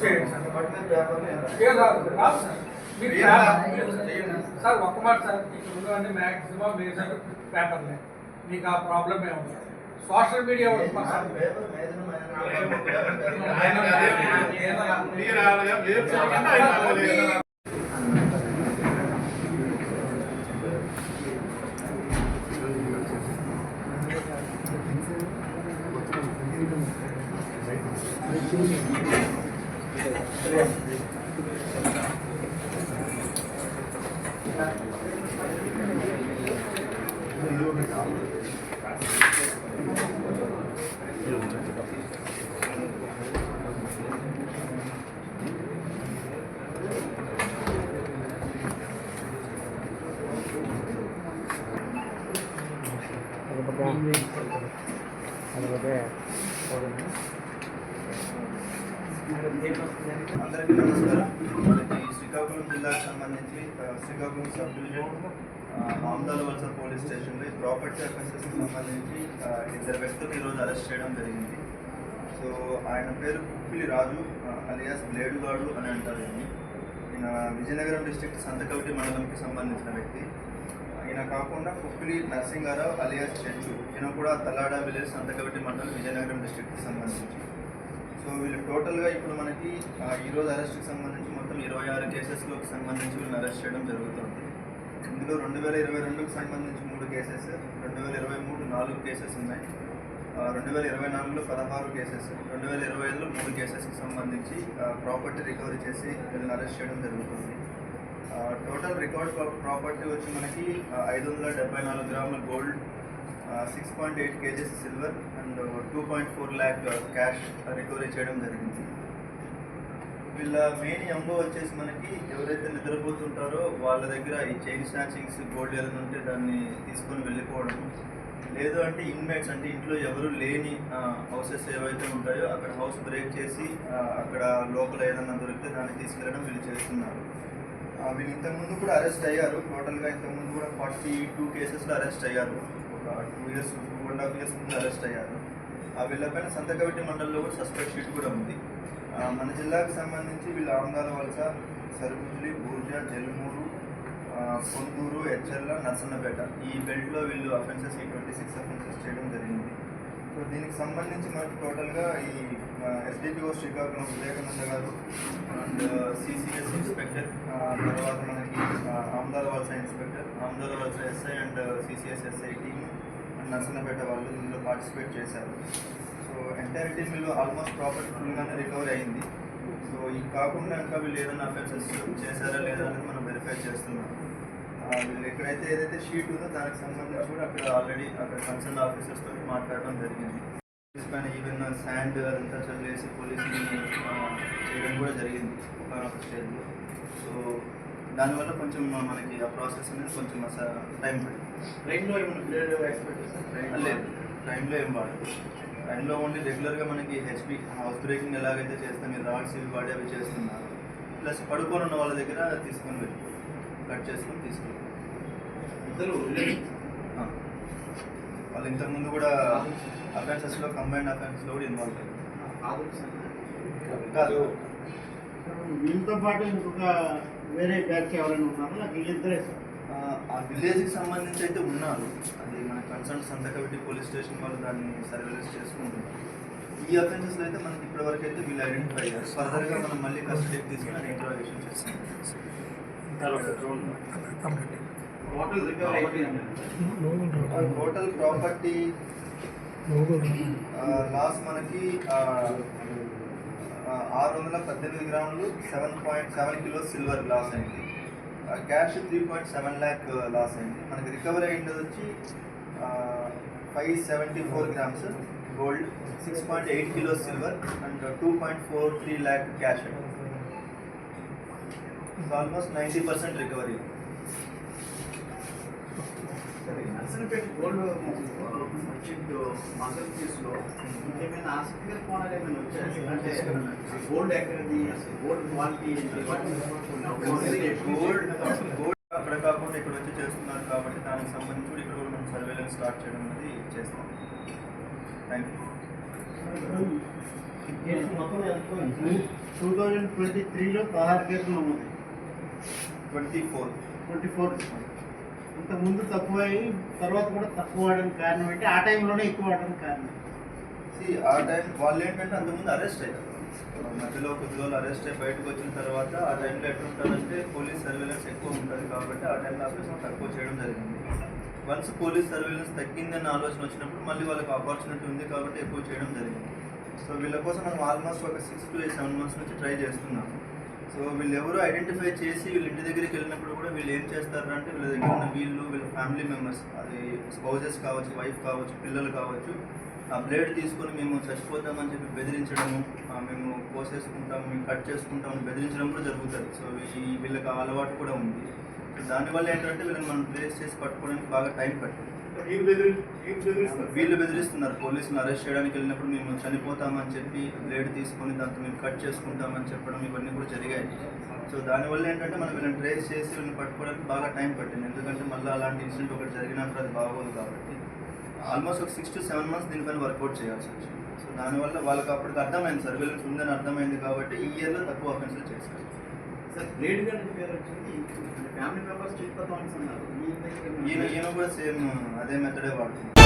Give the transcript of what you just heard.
చేయండి sir but మీరు పేపర్లో ఏం కాదు కాదు సార్ మీరు ఏం పేపర్- కాదు. మీరు- చేయండి. సార్ ఒక్క మాట సార్ ఇక్కడ ఉన్నవన్నీ మ్యాక్సిమం మీరు సార్ పేపర్లే మీకు ఆ ప్రాబ్లం ఏమి సార్ సోషల్ మీడియా ఉంటుంది సార్ Ada apa ya? అందరికీ నమస్కారం. శ్రీకాకుళం జిల్లాకు సంబంధించి శ్రీకాకుళం సబ్ డివిజన్ ఆమ్దాల వలస పోలీస్ స్టేషన్లో ఈ ప్రాపర్టీ అఫెన్సెస్కి సంబంధించి ఇద్దరు వ్యక్తులు ఈరోజు అరెస్ట్ చేయడం జరిగింది. సో ఆయన పేరు కుప్పిలి రాజు అలియాస్ బ్లేడుగాడు అని అంటారు ఈయన విజయనగరం డిస్ట్రిక్ట్ సంతకవిటి మండలంకి సంబంధించిన వ్యక్తి. ఈయన కాకుండా కుప్పిలి నర్సింగారావు అలియాస్ చెంచు. ఈయన కూడా తలాడా విలేజ్ సంతకవిటి మండలం విజయనగరం డిస్ట్రిక్ట్కి సంబంధించి. సో వీళ్ళు టోటల్గా ఇప్పుడు మనకి ఈరోజు అరెస్ట్కి సంబంధించి మొత్తం ఇరవై ఆరు కేసెస్లోకి సంబంధించి వీళ్ళని అరెస్ట్ చేయడం జరుగుతుంది. ఇందులో రెండు వేల ఇరవై రెండుకి సంబంధించి మూడు కేసెస్ రెండు వేల ఇరవై మూడు నాలుగు కేసెస్ ఉన్నాయి. రెండు వేల ఇరవై నాలుగులో పదహారు కేసెస్ రెండు వేల ఇరవై ఐదులో మూడు కేసెస్కి సంబంధించి ప్రాపర్టీ రికవరీ చేసి వీళ్ళని అరెస్ట్ చేయడం జరుగుతుంది. టోటల్ రికార్డ్ ప్రాపర్టీ వచ్చి మనకి ఐదు వందల డెబ్బై నాలుగు గ్రాముల gold six point eight kgs silver and two point four lakh cash recovery చేయడం జరిగింది. వీళ్ళ మెయిన్ ఎంబో వచ్చేసి మనకి ఎవరైతే నిద్రపోతుంటారో వాళ్ళ దగ్గర ఈ చైన్ స్నాచింగ్స్ గోల్డ్ ఏదైనా ఉంటే దాన్ని తీసుకొని వెళ్ళిపోవడం. లేదు అంటే ఇన్మేట్స్ అంటే ఇంట్లో ఎవరు లేని హౌసెస్ ఏవైతే ఉంటాయో అక్కడ హౌస్ బ్రేక్ చేసి అక్కడ లోపల ఏదైనా దొరికితే దాన్ని తీసుకెళ్ళడం వీళ్ళు చేస్తున్నారు. వీళ్ళు ఇంతకుముందు కూడా అరెస్ట్ అయ్యారు. టోటల్గా ఇంతకుముందు కూడా ఫార్టీ టూ కేసెస్లో అరెస్ట్ అయ్యారు. ఒక two years and half years ముందు అరెస్ట్ అయ్యారు. ఆ వీళ్ళపైన సంతకవిటి మండలంలో కూడా సస్పెక్ట్ షీట్ కూడా ఉంది. మన జిల్లాకు సంబంధించి వీళ్ళు ఆమదాల వలస సరుకుజులి బూర్జ జలుమూరు ఆ, పొందూరు ఎచ్చర్ల నర్సన్నపేట ఈ బెల్ట్లో వీళ్ళు అఫెన్సెస్ ఈ ట్వంటీ సిక్స్ అఫెన్సెస్ చేయడం జరిగింది. సో దీనికి సంబంధించి మనకి టోటల్గా ఈ ఎస్డిపిఓ శ్రీకాకుళం వివేకానంద గారు అండ్ సిసిఎస్ ఇన్స్పెక్టర్ తర్వాత మనకి ఆమదాల వలస inspector Amadalavalasa SI and CCS SI team Narasannapeta వాళ్ళు ఇందులో పార్టిసిపేట్ చేశారు. సో ఎంటైర్ టీమ్ వీళ్ళు ఆల్మోస్ట్ ప్రాపర్టీ ఫుల్గానే రికవర్ అయింది. సో ఇది కాకుండా ఇంకా వీళ్ళు ఏదైనా అఫెన్సెస్ చేశారా లేదా అనేది మనం వెరిఫై చేస్తున్నాం. వీళ్ళు ఎక్కడైతే ఏదైతే షీట్ ఉందో దానికి సంబంధించి కూడా అక్కడ ఆల్రెడీ అక్కడ కన్సర్న్ ఆఫీసర్స్తో మాట్లాడడం జరిగింది. పోలీస్ పైన ఈవెన్ శాండ్ అదంతా చదివేసి పోలీసుని చేయడం కూడా జరిగింది. ఒక స్టేజ్లో సో దానివల్ల కొంచెం మనకి ఆ ప్రాసెస్ అనేది కొంచెం టైం పడింది ట్రైన్లో ఏమైనా లేదు. టైంలో ఏం వాడదు టైంలో ఓన్లీ రెగ్యులర్గా మనకి హెచ్పి హౌస్ బ్రేకింగ్ ఎలాగైతే చేస్తాం ఈ రాడ్స్ ఇవి వాడి అవి చేస్తున్నారు ప్లస్ పడుకొని ఉన్న వాళ్ళ దగ్గర తీసుకొని వెళ్ళి కట్ చేసుకొని తీసుకెళ్ళి ఇద్దరు ఆ. వాళ్ళు ఇంతకుముందు కూడా అఫెన్సెస్లో కంబైన్డ్ అఫెన్సెస్లో కూడా ఇన్వాల్వ్ అయ్యారు. కాదు వీళ్ళతో పాటు ఇంకొక వేరే బ్యాచ్ ఎవరైనా ఉన్నారా? నాకు వీళ్ళిద్దరే ఆ, విలేజ్కి సంబంధించి అయితే ఉన్నారు. అది మన కన్సర్న్ సంతకవిటి పోలీస్ స్టేషన్ వాళ్ళు దాన్ని సర్వేలెన్స్ చేసుకుంటున్నారు. ఈ అఫెన్సెస్లో అయితే మనకి ఇప్పటివరకు అయితే వీళ్ళు ఐడెంటిఫై అయ్యారు. ఫర్దర్గా మనం మళ్ళీ కస్టడీకి తీసుకుని ఇంట్రాగేషన్ చేస్తాం. రికవరీ టోటల్ ప్రాపర్టీ లాస్ మనకి ఆ, ఆ, ఆరు వందల పద్దెనిమిది గ్రాములు seven point seven kilo silver loss అయింది. Cash three point seven lakh loss అయింది. మనకి రికవరీ అయింది వచ్చి five seventy four grams. Gold six point eight kilo silver and two point four three lakh cash. Almost ninety percent recovery. Narasannapeta gold వచ్చిండు మగల్ కేసులో ఇంకేమైనా ఆసక్తికర కోణాలు ఏమైనా వచ్చాయి? అంటే గోల్డ్ ఎక్కడిది అసలు గోల్డ్ క్వాలిటీ గోల్డ్ గోల్డ్ అక్కడ కాకుండా ఇక్కడ వచ్చి చేస్తున్నారు కాబట్టి దానికి సంబంధించి కూడా ఇక్కడ కూడా మనం సర్వేలెన్స్ స్టార్ట్ చేయడం అనేది చేస్తాం. Thank you two thousand twenty త్రీలో పదహారు కేసులు నమోదు ట్వంటీ ఫోర్ ట్వంటీ ఫోర్ ఇంతకుముందు తక్కువ అయ్యి తర్వాత కూడా తక్కువ ఆడడానికి కారణం అంటే ఆ టైంలోనే ఎక్కువ ఆడడానికి కారణం. ఆ టైం వాళ్ళు ఏంటంటే అంతకుముందు అరెస్ట్ అయ్యారు మధ్యలో కొద్ది రోజులు అరెస్ట్ అయ్యి బయటకు వచ్చిన తర్వాత ఆ టైంలో ఎట్లుంటారంటే పోలీస్ సర్వేలెన్స్ ఎక్కువ ఉంటుంది కాబట్టి ఆ టైంలో ఆపరేషన్ తక్కువ చేయడం జరిగింది. వన్స్ పోలీస్ సర్వేలెన్స్ తగ్గిందని ఆలోచన వచ్చినప్పుడు మళ్ళీ వాళ్ళకి ఆపర్చునిటీ ఉంది కాబట్టి ఎక్కువ చేయడం జరిగింది. సో వీళ్ళ కోసం మనం ఆల్మోస్ట్ ఒక సిక్స్ టు సెవెన్ మంత్స్ నుంచి ట్రై చేస్తున్నాము. సో వీళ్ళు ఎవరు ఐడెంటిఫై చేసి వీళ్ళ ఇంటి దగ్గరికి వెళ్ళినప్పుడు కూడా వీళ్ళు ఏం చేస్తారు అంటే వీళ్ళ దగ్గర ఉన్న వీళ్ళు వీళ్ళ ఫ్యామిలీ మెంబర్స్ అది స్పౌజెస్ కావచ్చు వైఫ్ కావచ్చు పిల్లలు కావచ్చు ఆ బ్లేడ్ తీసుకొని మేము చచ్చిపోతామని చెప్పి బెదిరించడము మేము కోసేసుకుంటాము మేము కట్ చేసుకుంటామని బెదిరించడం కూడా జరుగుతుంది. సో ఈ వీళ్ళకి ఆ అలవాటు కూడా ఉంది. దానివల్ల ఏంటంటే వీళ్ళని మనం ప్లేస్ చేసి పట్టుకోవడానికి బాగా టైం పట్టింది వీళ్ళు బెదిరిస్తున్నారు? పోలీసులు అరెస్ట్ చేయడానికి వెళ్ళినప్పుడు మేము చనిపోతామని చెప్పి బ్లేడ్ తీసుకొని దాంతో మేము కట్ చేసుకుంటామని చెప్పడం ఇవన్నీ కూడా జరిగాయి. సో దానివల్ల ఏంటంటే మనం వీళ్ళని ట్రేస్ చేసి వీళ్ళని పట్టుకోవడానికి బాగా టైం పట్టింది. ఎందుకంటే మళ్ళీ అలాంటి ఇన్సిడెంట్ ఒకటి జరిగినప్పుడు అది బాగోదు కాబట్టి. ఆల్మోస్ట్ ఒక సిక్స్ టు సెవెన్ మంత్స్ దీనిపైన వర్కౌట్ చేయాల్సి వచ్చింది. సో దానివల్ల వాళ్ళకి అప్పటికి అర్థమైంది సర్వేలెన్స్ ఉందని అర్థమైంది కాబట్టి ఈ ఇయర్లో తక్కువ అఫెన్స్లు చేశారు. సార్ గ్రేడ్ గారి పేరు వచ్చింది ఫ్యామిలీ మెంబర్స్ దగ్గర ఈయన ఈయన కూడా సేమ్ అదే మెథడే వాడుతుంది